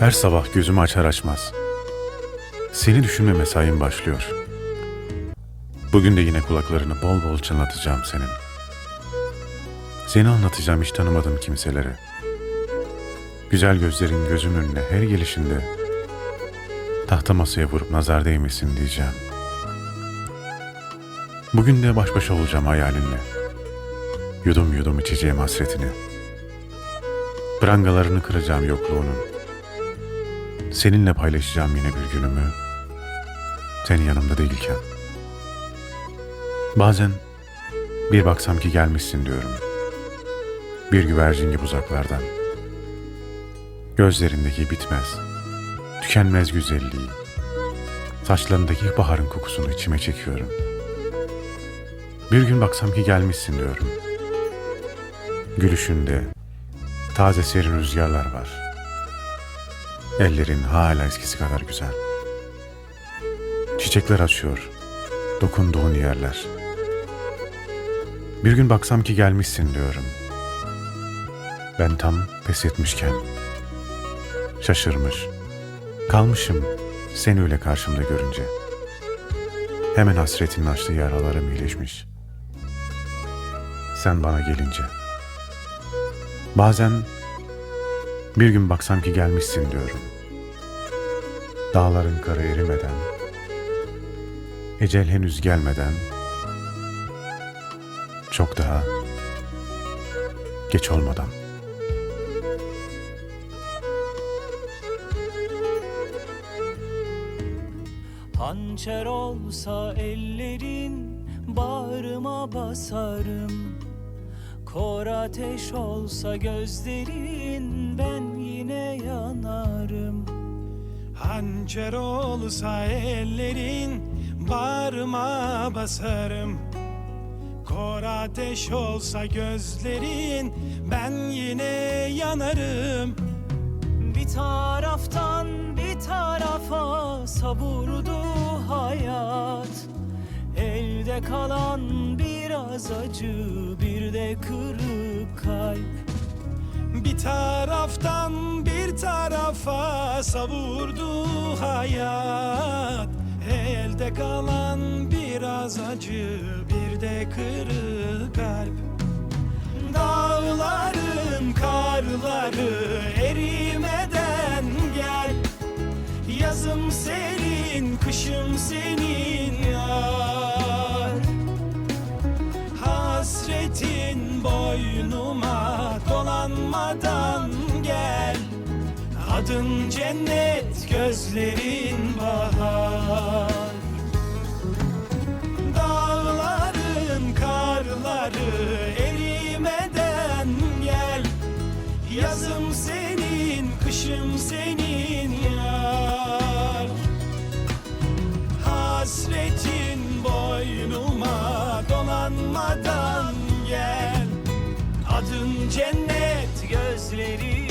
Her sabah gözümü açar açmaz. Seni düşünme mesain başlıyor. Bugün de yine kulaklarını bol bol çınlatacağım senin. Seni anlatacağım hiç tanımadığım kimselere. Güzel gözlerin gözümün önüne her gelişinde tahta masaya vurup nazar değmesin diyeceğim. Bugün de baş başa olacağım hayalinle. Yudum yudum içeceğim hasretini. Prangalarını kıracağım yokluğunun. Seninle paylaşacağım yine bir günümü. Senin yanımda değilken. Bazen bir baksam ki gelmişsin diyorum. Bir güvercin gibi uzaklardan. Gözlerindeki bitmez, tükenmez güzelliği. Saçlarındaki baharın kokusunu içime çekiyorum. Bir gün baksam ki gelmişsin diyorum. Gülüşünde taze serin rüzgarlar var. Ellerin hala eskisi kadar güzel. Çiçekler açıyor, dokunduğun yerler. Bir gün baksam ki gelmişsin diyorum. Ben tam pes etmişken. Şaşırmış, kalmışım seni öyle karşımda görünce. Hemen hasretin açtığı yaralarım iyileşmiş. Sen bana gelince. Bazen bir gün baksam ki gelmişsin diyorum. Dağların karı erimeden, ecel henüz gelmeden, çok daha geç olmadan. Hançer olsa ellerin bağrıma basarım Kor ateş olsa gözlerin Hançer olsa ellerin bağrıma basarım. Kor ateş olsa gözlerin ben yine yanarım. Bir taraftan bir tarafa savurdu hayat. Elde kalan biraz acı bir de kırık kalp. Bir taraftan bir tarafa savurdu hayat. Elde kalan biraz acı bir de kırık kalp. Dağların karları erimeden gel. Yazım senin, kışım senin yar. Hasretin boynuma dolanmadan Adın cennet, gözlerin bahar. Dağların karları erimeden gel. Yazım senin, kışım senin yar. Hasretin boynuma dolanmadan gel. Adın cennet, gözlerin